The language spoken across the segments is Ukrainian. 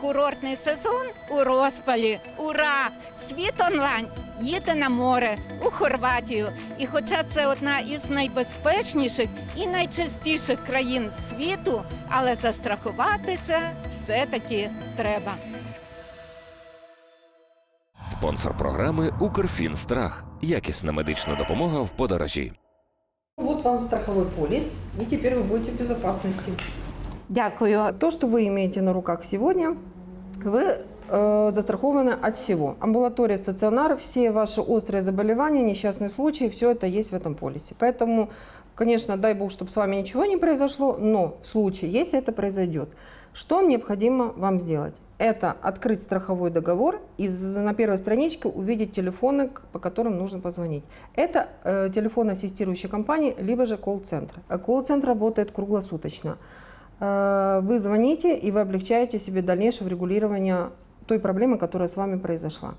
Курортний сезон у розпалі. Ура! Світ онлайн їде на море у Хорватію. І хоча це одна із найбезпечніших і найчастіших країн світу, але застрахуватися все-таки треба. Спонсор програми Укрфінстрах. Якісна медична допомога в подорожі. Вот вам страховой полис, и теперь вы будете в безопасности. Дякую. То, что вы имеете на руках сегодня, вы э, застрахованы от всего. Амбулатория, стационар, все ваши острые заболевания, несчастные случаи, все это есть в этом полисе. Поэтому, конечно, дай бог, чтобы с вами ничего не произошло, но в случае, если это произойдет, что необходимо вам сделать? Это открыть страховой договор и на первой страничке увидеть телефоны, по которым нужно позвонить. Это э, телефон ассистирующей компании, либо же колл-центр. Колл-центр работает круглосуточно. Э, Вы звоните, и вы облегчаете себе дальнейшее регулирование той проблемы, которая с вами произошла.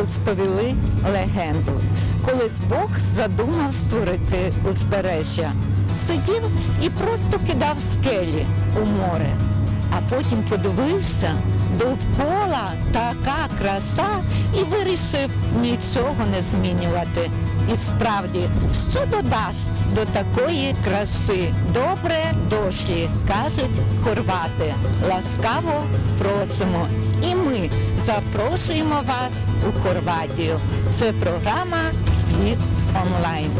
Розповіли легенду. Колись Бог задумав створити узбережжя. Сидів і просто кидав скелі у море. А потім подивився довкола така краса і вирішив нічого не змінювати. І справді, що додаш до такої краси? Добре дошлі, кажуть хорвати. Ласкаво просимо. І ми запрошуємо вас у Хорватію. Це програма Світ онлайн.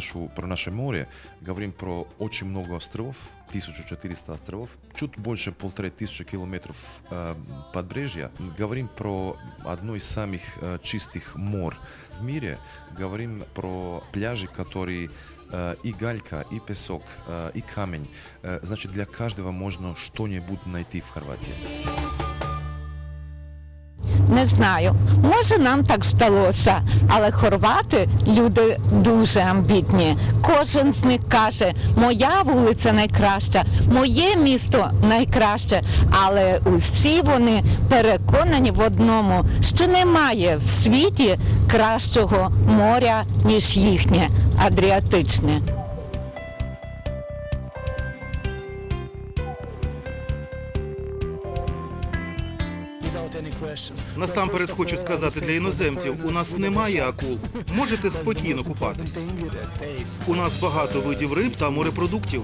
нашу, про наше море, говорим про очень много островов, 1400 островов, чуть больше полторы тысячи километров э, побережья. Говорим про одно из самых э, чистых мор в мире. Говорим про пляжи, которые э, и галька, и песок, э, и камень. Э, значит, для каждого можно что-нибудь найти в Хорватии. Не знаю, може нам так здалося, але хорвати люди дуже амбітні. Кожен з них каже, моя вулиця найкраща, моє місто найкраще. Але усі вони переконані в одному, що немає в світі кращого моря, ніж їхнє Адріатичне. Насамперед хочу сказати для іноземців: у нас немає акул. Можете спокійно купатись. У нас багато видів риб та морепродуктів.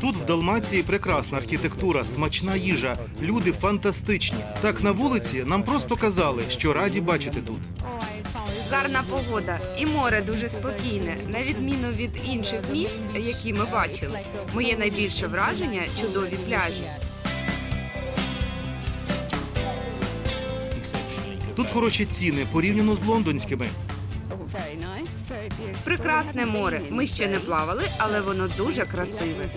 Тут в Далмації прекрасна архітектура, смачна їжа, люди фантастичні. Так на вулиці нам просто казали, що раді бачити тут. Гарна погода і море дуже спокійне, на відміну від інших місць, які ми бачили. Моє найбільше враження чудові пляжі. Тут хороші ціни порівняно з лондонськими. Прекрасне море. Ми ще не плавали, але воно дуже красиве.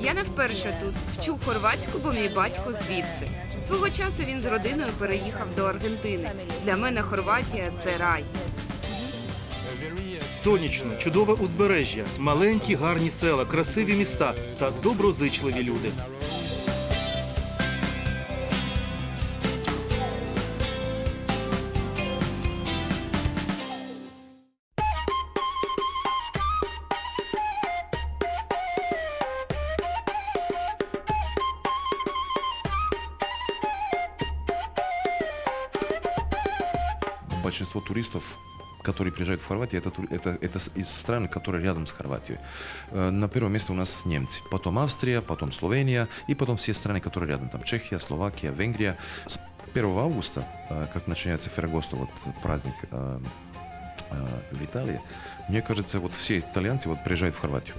Я не вперше тут вчу хорватську, бо мій батько звідси. Свого часу він з родиною переїхав до Аргентини. Для мене Хорватія це рай. Сонячно, чудове узбережжя, маленькі гарні села, красиві міста та доброзичливі люди. Туристов, которые приезжают в Хорватию, это, это, это из стран, которые рядом с Хорватией. Э, На первом месте у нас немцы, потом Австрия, потом Словения и потом все страны, которые рядом, там Чехия, Словакия, Венгрия. С 1 августа, э, как начинается Феррагосто, вот праздник э, в Италии, мне кажется, вот все итальянцы вот приезжают в Хорватию.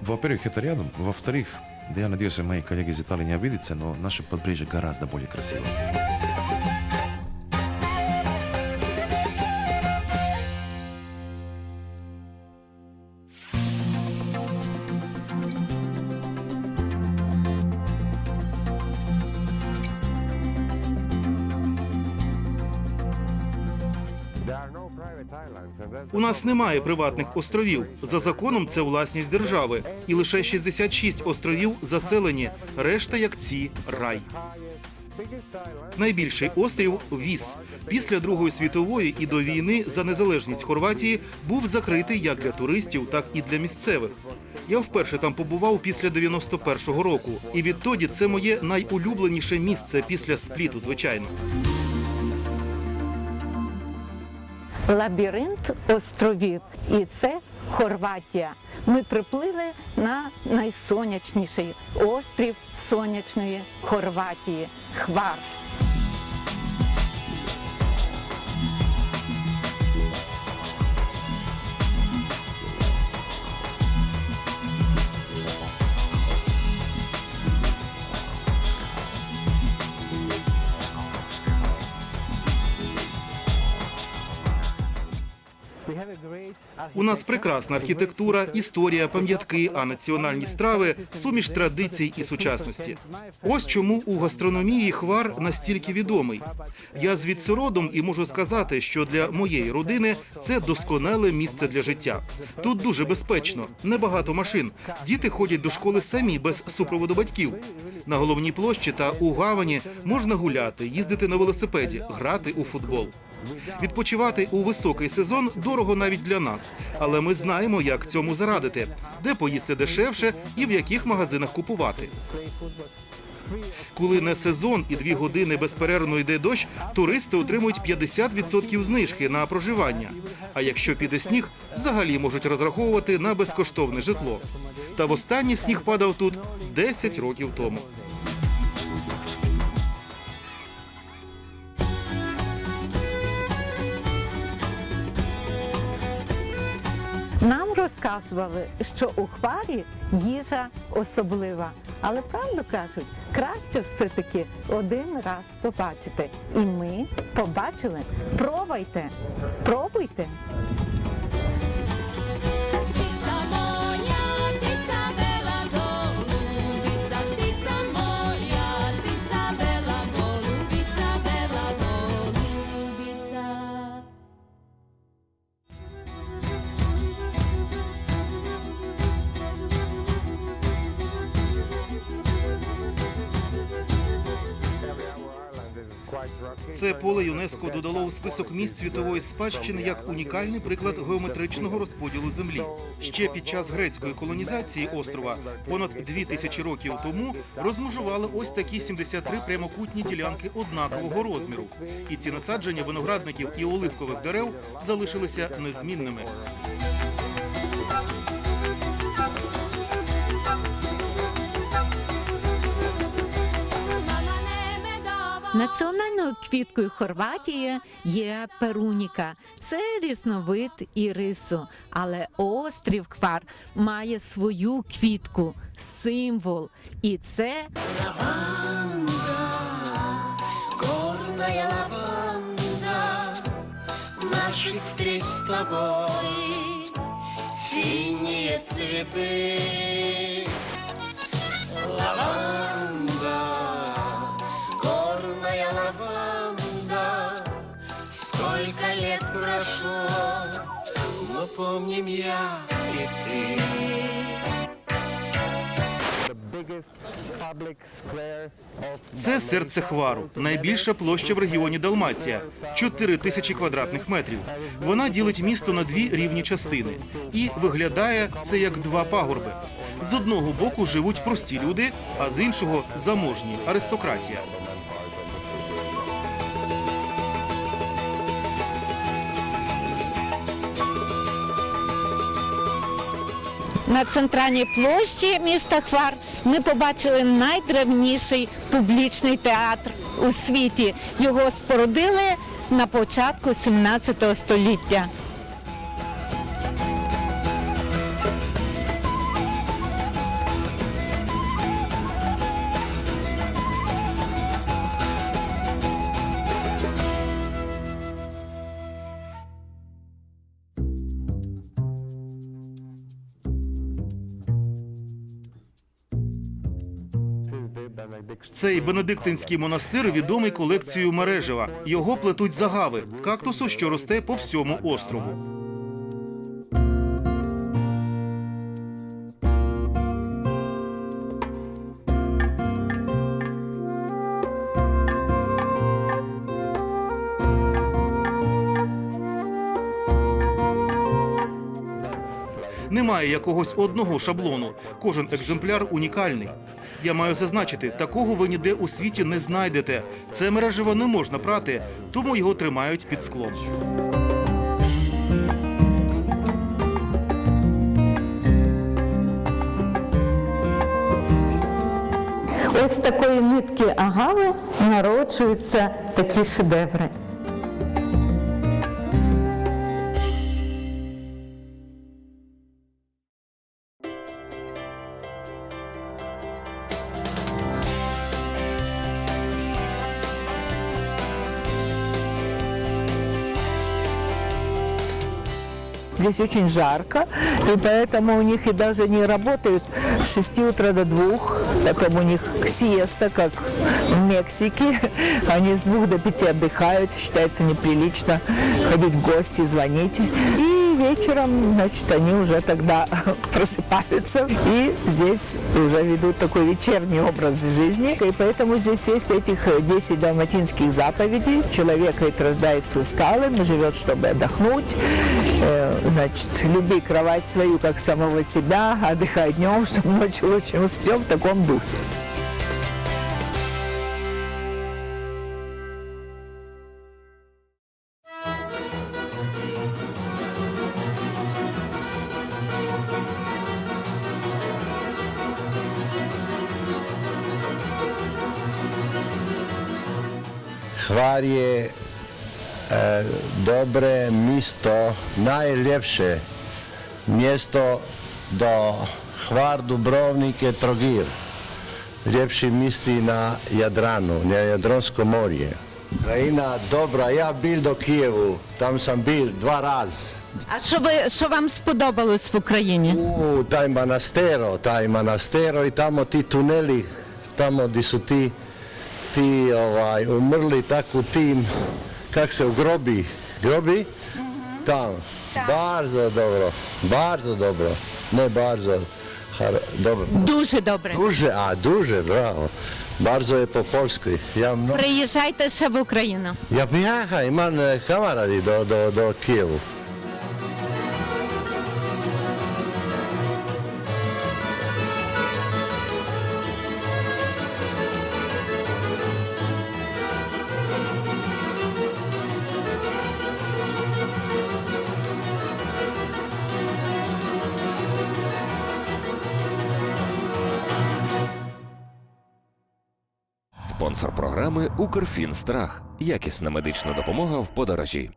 Во-первых, это рядом. Во-вторых, Да я надеюсь, мои коллеги из Италии не обидятся, но наше подбрежье гораздо более красиво. У нас немає приватних островів. За законом це власність держави, і лише 66 островів заселені. Решта, як ці, рай. Найбільший острів Віс. Після Другої світової і до війни за незалежність Хорватії був закритий як для туристів, так і для місцевих. Я вперше там побував після 91-го року, і відтоді це моє найулюбленіше місце після спліту, звичайно. Лабіринт островів. І це Хорватія. Ми приплили на найсонячніший острів сонячної Хорватії Хвар. У нас прекрасна архітектура, історія, пам'ятки, а національні страви суміш традицій і сучасності. Ось чому у гастрономії хвар настільки відомий. Я звідси родом і можу сказати, що для моєї родини це досконале місце для життя. Тут дуже безпечно, небагато машин. Діти ходять до школи самі без супроводу батьків. На головній площі та у гавані можна гуляти, їздити на велосипеді, грати у футбол. Відпочивати у високий сезон дорого навіть для нас, але ми знаємо, як цьому зарадити, де поїсти дешевше і в яких магазинах купувати. Коли не сезон і дві години безперервно йде дощ, туристи отримують 50% знижки на проживання. А якщо піде сніг, взагалі можуть розраховувати на безкоштовне житло. Та востаннє сніг падав тут 10 років тому. Розказували, що у хварі їжа особлива. Але правду кажуть, краще все-таки один раз побачити. І ми побачили. Пробуйте, пробуйте. Це поле ЮНЕСКО додало у список місць світової спадщини як унікальний приклад геометричного розподілу землі. Ще під час грецької колонізації острова понад дві тисячі років тому розмежували ось такі 73 прямокутні ділянки однакового розміру. І ці насадження виноградників і оливкових дерев залишилися незмінними. Національною квіткою Хорватії є перуніка. Це різновид ірису. Але острів Хвар має свою квітку, символ. І це горная лаванда наших встреч с тобой, синие цветы. Но помним я и ты. Це серце Хвару, найбільша площа в регіоні Далмація 4 тисячі квадратних метрів. Вона ділить місто на дві рівні частини, і виглядає це як два пагорби. З одного боку живуть прості люди, а з іншого заможні аристократія. На центральній площі міста Хвар ми побачили найдревніший публічний театр у світі. Його спорудили на початку 17 століття. Цей бенедиктинський монастир відомий колекцією мережева. Його плетуть загави кактусу, що росте по всьому острову. Немає якогось одного шаблону. Кожен екземпляр унікальний. Я маю зазначити, такого ви ніде у світі не знайдете. Це мережево не можна прати, тому його тримають під склом. Ось такої нитки агави народжуються такі шедеври. Здесь очень жарко, и поэтому у них и даже не работают с 6 утра до 2. Потом у них сиеста, как в Мексике. Они с 2 до 5 отдыхают. Считается неприлично ходить в гости, звонить. И вечером, значит, они уже тогда просыпаются и здесь уже ведут такой вечерний образ жизни. И поэтому здесь есть этих 10 далматинских заповедей. Человек ведь рождается усталым, живет, чтобы отдохнуть. Э, Значит, люби кровать свою, как самого себя, отдыхай днем, чтобы ночью лучше. Все в таком духе. Hvar je e, dobre mjesto, najljepše mjesto do Hvar Dubrovnik je Trogir. Ljepši misli na Jadranu, na Jadronsko morje. Krajina dobra, ja bil do Kijevu, tam sam bil dva raz. А що ви що вам сподобалось в Україні? U taj manastero, taj manastero i tamo ti tuneli, tamo di su ti, ti ovaj, umrli tako u tim, kak se u grobi, grobi, tamo. Bardzo dobro, bardzo dobro, ne bardzo, har, dobro. Дуже добре. Duže, a duže, bravo. Bardzo je po polskoj. Ja, mno, Приїжджайте ще в Україну. ja pijaha, imam eh, kamaradi do, do, do Kijevu. Спонсор програми Укрфінстрах. Якісна медична допомога в подорожі.